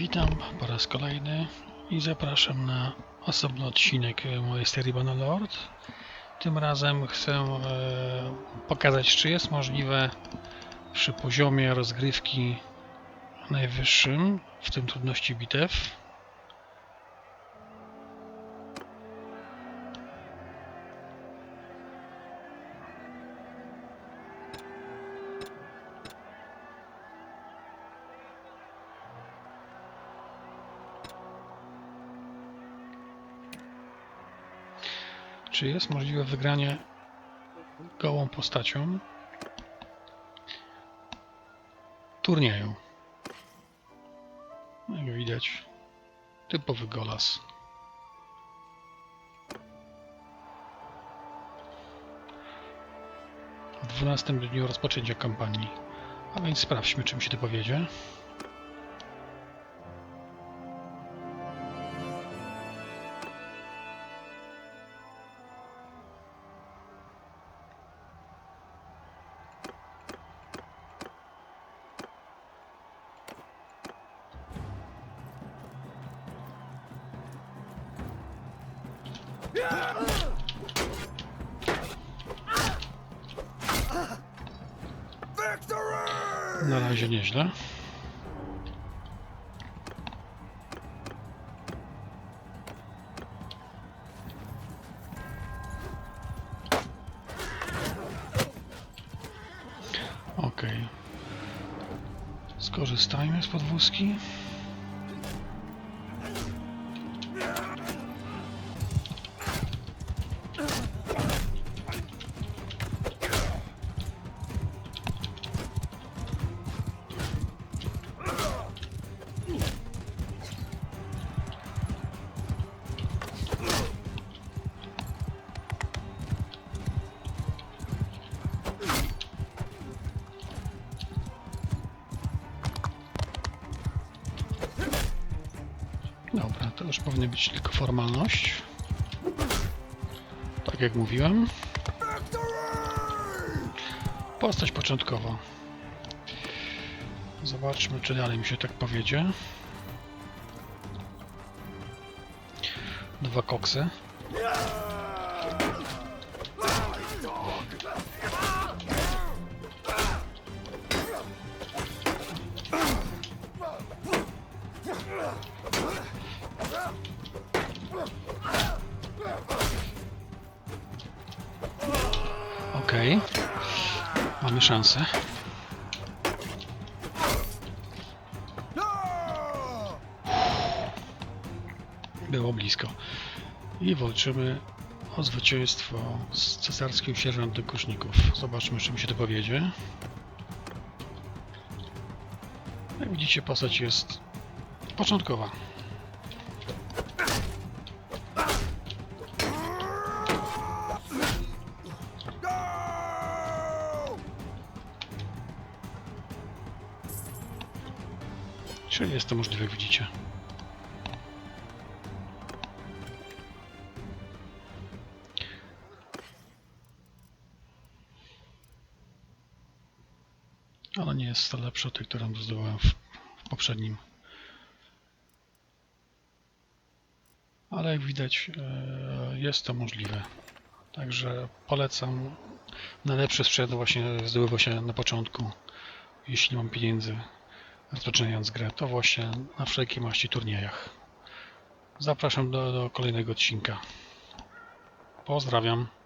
Witam po raz kolejny i zapraszam na osobny odcinek mojej serii Bannerlord. Tym razem chcę e, pokazać, czy jest możliwe przy poziomie rozgrywki najwyższym, w tym trudności bitew, Czy jest możliwe wygranie gołą postacią turnieju? No Jak widać, typowy golas. W 12 dniu rozpoczęcia kampanii. A więc sprawdźmy, czym się to powiedzie. Na razie nieźle. Skorzystajmy z podwózki. To już powinna być tylko formalność. Tak jak mówiłem. Postać początkowa. Zobaczmy, czy dalej mi się tak powiedzie. Dwa koksy. Okej. Mamy szansę. Było blisko. I walczymy o zwycięstwo z cesarskim sierżantem kuszników. Zobaczmy, czym się to powiedzie. Jak widzicie, postać jest początkowa. Czyli jest to możliwe, jak widzicie. Ale nie jest to lepsze od tej, którą zdobyłem w, w poprzednim. Ale jak widać, e, jest to możliwe. Także polecam. Najlepszy sprzęt właśnie zdobywa się na początku, jeśli mam pieniędzy rozpoczynając grę, to właśnie na wszelkiej maści turniejach. Zapraszam do, do kolejnego odcinka. Pozdrawiam.